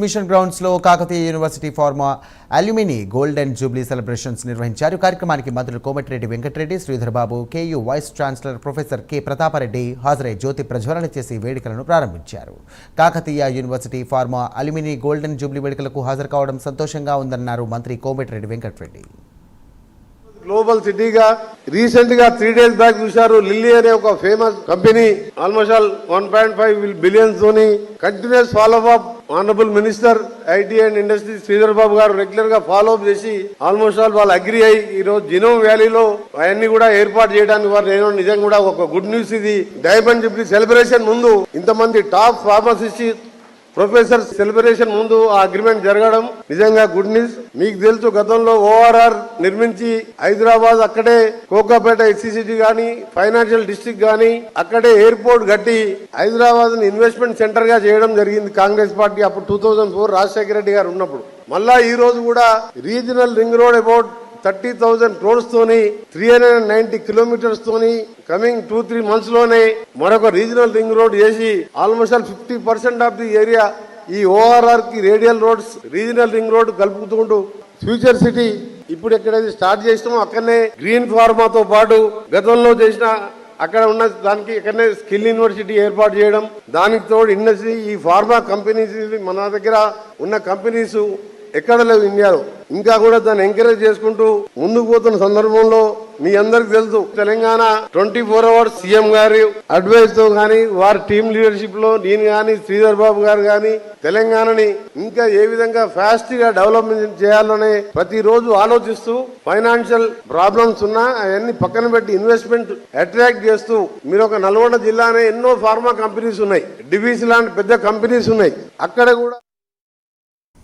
Machine గ్రౌండ్స్లో Kakatiya university pharma alumni golden jubilee celebrations నిర్వహించారు. కార్యక్రమానికి మంత్రులు Komatireddy Venkat Reddy Sridhar Babu KU vice chancellor professor K Pratap Reddy హాజరై జ్యోతి ప్రజ్వలన చేసి వేడుకలను ప్రారంభించారు. Kakatiya university pharma alumni golden jubilee వేడుకలకు హాజరు కావడం సంతోషంగా ఉందన్నారు మంత్రి కోమటిరెడ్డి వెంకటరెడ్డి. గ్లోబల్ సిటీగా రీసెంట్గా త్రీ డేస్ బ్యాక్ చూశారు. లిల్లీ అనే ఒక famous company almost all one point five billions తోని continuous follow up honourable minister IT and industry Sridhar Babu గారు రెగ్యులర్గా ఫాలో అప్ చేసి ఆల్మోస్ట్ ఆల్ వాళ్ళు అగ్రి అయ్యి ఈ రోజు జినోమ్ వ్యాలీలో అవన్నీ కూడా ఏర్పాటు చేయడానికి వారు నేను నిజంగా కూడా ఒక గుడ్ న్యూస్ ఇది. డైమండ్ జూబ్లీ సెలబ్రేషన్ ముందు ఇంతమంది టాప్ ఫార్మసిస్ట్ ప్రొఫెసర్ సెలబ్రేషన్ ముందు ఆ అగ్రిమెంట్ జరగడం నిజంగా గుడ్ న్యూస్. మీకు తెలుసు గతంలో ఓఆర్ఆర్ నిర్మించి హైదరాబాద్ అక్కడే కోకాపేట ఎస్సీసీటీ గానీ ఫైనాన్షియల్ డిస్టిక్ గానీ అక్కడే ఎయిర్పోర్ట్ కట్టి హైదరాబాద్ ఇన్వెస్ట్మెంట్ సెంటర్గా చేయడం జరిగింది కాంగ్రెస్ పార్టీ అప్పుడు two thousand four Rajasekhara Reddy గారు ఉన్నప్పుడు. మళ్ళా ఈ రోజు కూడా regional ring road about thirty thousand crores తోని three hundred and ninety kilometres తోని కమింగ్ టూ త్రీ మంత్స్లోనే మరొక రీజనల్ రింగ్ రోడ్ చేసి almost all fifty percent of the area ఈ ఓఆర్ఆర్కి radial roads regional ring road కలుపుకుంటూ ఫ్యూచర్ సిటీ ఇప్పుడు ఎక్కడైతే start చేసినామో అక్కడనే గ్రీన్ ఫార్మాతో పాటు గతంలో చేసిన అక్కడ ఉన్న దానికి ఇక్కడనే స్కిల్ యూనివర్సిటీ ఏర్పాటు చేయడం దానికి తోడు ఇండస్ట్రీ ఈ ఫార్మా కంపెనీస్ మన దగ్గర ఉన్న కంపెనీస్ ఎక్కడ లేవు ఇండియాలో. ఇంకా కూడా దాన్ని ఎంకరేజ్ చేసుకుంటూ ముందుకు పోతున్న సందర్భంలో మీ అందరికి తెలుసు. Telangana twenty four hours CM గారి అడ్వైస్తో గాని వారి టీం లీడర్షిప్లో నేను గాని శ్రీధర్ బాబు గారు గాని తెలంగాణని ఇంకా ఏ విధంగా ఫాస్ట్గా డెవలప్మెంట్ చేయాలనే ప్రతిరోజు ఆలోచిస్తూ ఫైనాన్షియల్ ప్రాబ్లమ్స్ ఉన్నా అవన్నీ పక్కన పెట్టి ఇన్వెస్ట్మెంట్ అట్రాక్ట్ చేస్తూ మీరు ఒక నల్గొండ జిల్లానే ఎన్నో ఫార్మా కంపెనీస్ ఉన్నాయి. డివిస్ లాంటి పెద్ద కంపెనీస్ ఉన్నాయి. అక్కడ కూడా